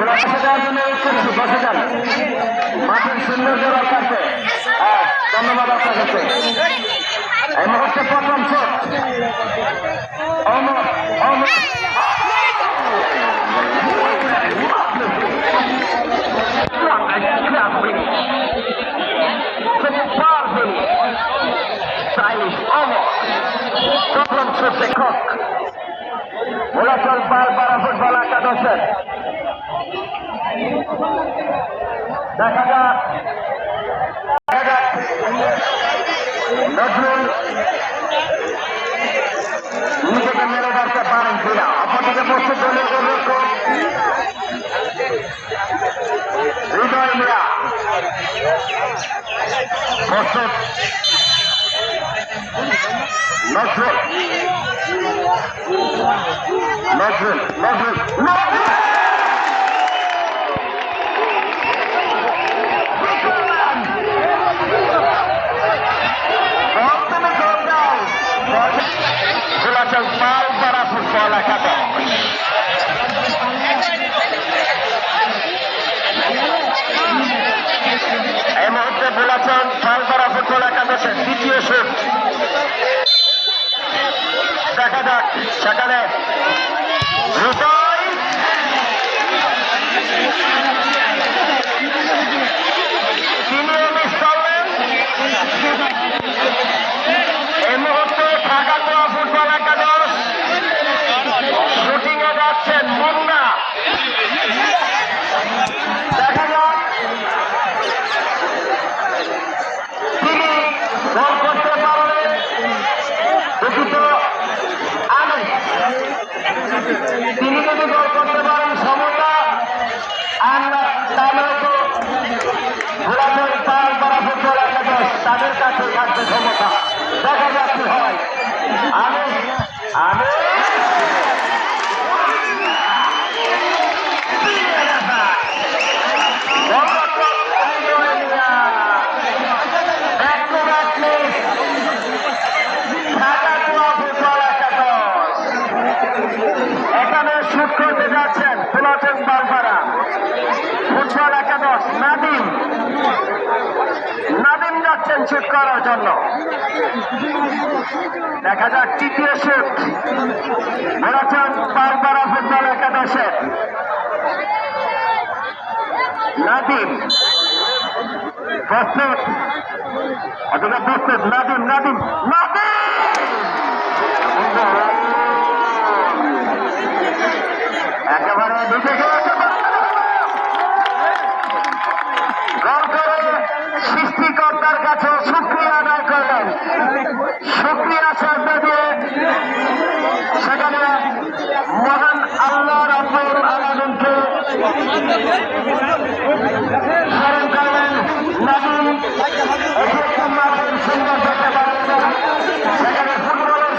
বসে যাওয়ার জন্য করছি বসে যান মাঠের সৌন্দর্য রক্ষার্থে হ্যাঁ ধন্যবাদ আপনার কাছে এই মুহূর্তে প্রথম শট। অমর প্রথম শট লেখক ভোলাচল পাল পাড়া ফুটবল একাদশের। দেখা যাক। নিজেকে মেরে ধরতে পারেন কিনা? অপরদিকে বসে দলীয় হৃদয় মিয়া। প্রস্তুত নজরুল নজরুল নজরুল নজরুল বর্তমানে গোল দাও ভোলাচল পালপাড়া ফুটবল একাদশ এই মুহূর্তে ভোলাচল পালপাড়া ফুটবল একাদশের দ্বিতীয় শুট দেখা যাক সেখানে হৃদয় তিনিও মিস করলেন এই মুহূর্তে ঢাকা গোয়া ফুটবল একাদশ শুটিং এ যাচ্ছেন মুন্না দেখা যাক তিনি গোল করতে পারলেন দুঃখিত আমি তিনি যদি গোল করতে পারেন সমতা আর তাহলে তো ঘোরাঘুরি পাল করা ফুটবল একাদশ তাদের কাছে থাকবে ক্ষমতা দেখা যাচ্ছে হয় আমি আমি Back to back miss. Dhaka Goa football একাদশ এখানে শুট করতে যাচ্ছেন পুলাচন বারপাড়া ফুটবল একাদশ নাদিম। নাদিম যাচ্ছেন শুট করার জন্য। দেখা যাক তৃতীয় শুট পুলাচন বারপাড়া ফুটবল একাদশের নাদিম। প্রস্তুত। অথবা প্রস্তুত। নাদিম নাদিম নাদিম একেবারে দিকে গোল করে সৃষ্টিকর্তার কাছে শুক্রিয়া আদায় করলেন। শুক্রিয়া শ্রদ্ধা দিয়ে সেখানে মহান আল্লাহ রব্বুল আলমিনকে স্মরণ করলেন। নবীন একটি মাঠের সুন্দর দেখতে পারবে সেখানে ফুটবলের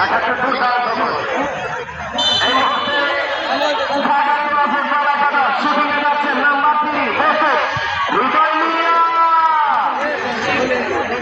একাত্তর দুর্দান্ত গোল এই মুহূর্তে ঢাকা জেলা ফুটবল একাদশ শুটিংয়ে যাচ্ছেন নাম্বার থ্রি প্রস্তুত হৃদয় মিয়া একাত্তরে প্রথম বলার করলেন ঢাকা জেলা ফুটবল একাদশ একাদশ প্রস্তুত ধন্যবাদ রক্ষক আব্দুর রহমান দেখা যাক হৃদয় হৃদয় হৃদয় আসিয়ান আসিয়ান ইরান দুজন দশ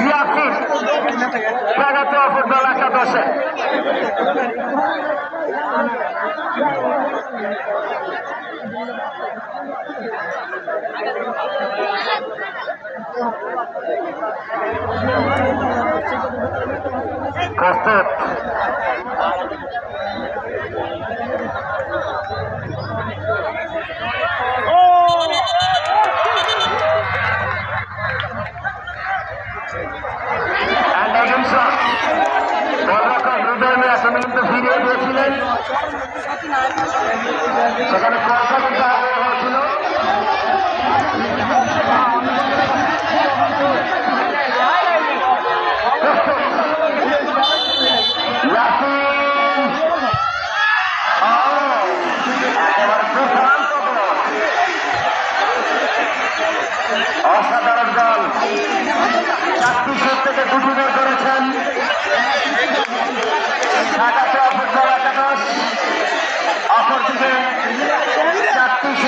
ইয়াসিন প্রাগাত ফুটবল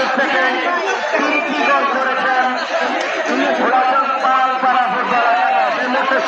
দিক থেকে তিনটি গোল করেছেন ঘোড়াচক পাল তারা হোক মোটে